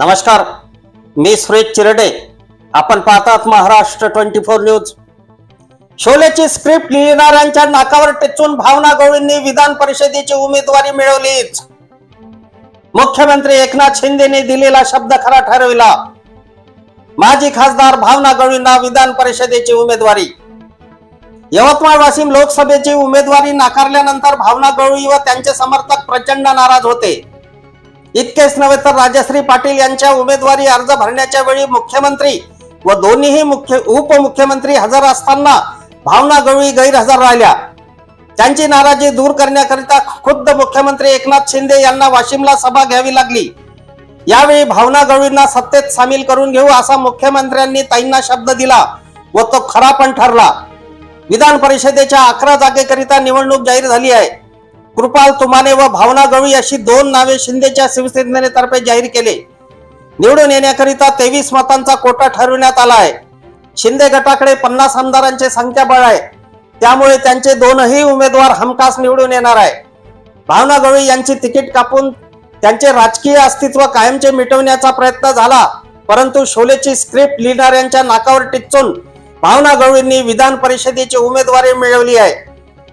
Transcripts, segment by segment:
नमस्कार मी सुरेश चिरडे. आपण पाहतात महाराष्ट्र ट्वेंटी फोर न्यूज. शोलेची स्क्रिप्ट लिहिणाऱ्यांच्या नाकावर टेचून भावना गवळींनी विधान परिषदेची उमेदवारी मिळवलीच. मुख्यमंत्री एकनाथ शिंदेने दिलेला शब्द खरा ठरविला. माजी खासदार भावना गवळींना विधान परिषदेची उमेदवारी. यवतमाळ वाशिम लोकसभेची उमेदवारी नाकारल्यानंतर भावना गवळी व त्यांचे समर्थक प्रचंड नाराज होते. इतकेच नव्हे तर राजश्री पाटील यांच्या उमेदवारी अर्ज भरण्याच्या वेळी मुख्यमंत्री व दोन्हीही मुख्य उपमुख्यमंत्री हजर असताना भावना गवळी गैरहजर राहिल्या. त्यांची नाराजी दूर करण्याकरिता खुद्द मुख्यमंत्री एकनाथ शिंदे यांना वाशिमला सभा घ्यावी लागली. यावेळी भावना गवळींना सत्तेत सामील करून घेऊ असा मुख्यमंत्र्यांनी ताईंना शब्द दिला व तो खरा पण ठरला. विधान परिषदेच्या अकरा जागेकरिता निवडणूक जाहीर झाली आहे. कृपाल तुमाने व भावना गवळी अशी दोन नावे शिंदेच्या शिवसेनेतर्फे जाहीर केले. निवडून येण्याकरिता तेवीस मतांचा कोटा ठरविण्यात आला आहे. शिंदे गटाकडे पन्नास आमदारांचे संख्याबळ आहे. त्यामुळे त्यांचे दोनही उमेदवार हमखास निवडून येणार आहे. भावना गवळी यांची तिकीट कापून त्यांचे राजकीय अस्तित्व कायमचे मिटवण्याचा प्रयत्न झाला परंतु शोलेची स्क्रिप्ट लिहिणाऱ्यांच्या नाकावर टिचून भावना गवळींनी विधान परिषदेची उमेदवारी मिळवली आहे.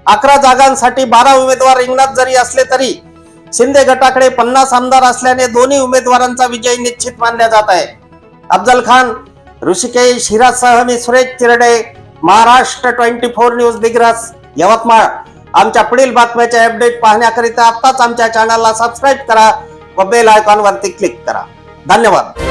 अकरा जागांसाठी बारा उमेदवार रिंगणात जरी असले तरी शिंदे गटाकडे पन्नास आमदार असल्याने दोन्ही उमेदवारांचा विजय निश्चित मानला जात आहे. अफजल खान ऋषिकेश हिरासह मी Suresh Tirade Maharashtra twenty four news Digras Yavatmal. आमच्या पुढील बातम्याचे अपडेट पाहण्याकरिता आत्ताच आमच्या चॅनलला सबस्क्राईब करा व बेल आयकॉनवरती क्लिक करा. धन्यवाद.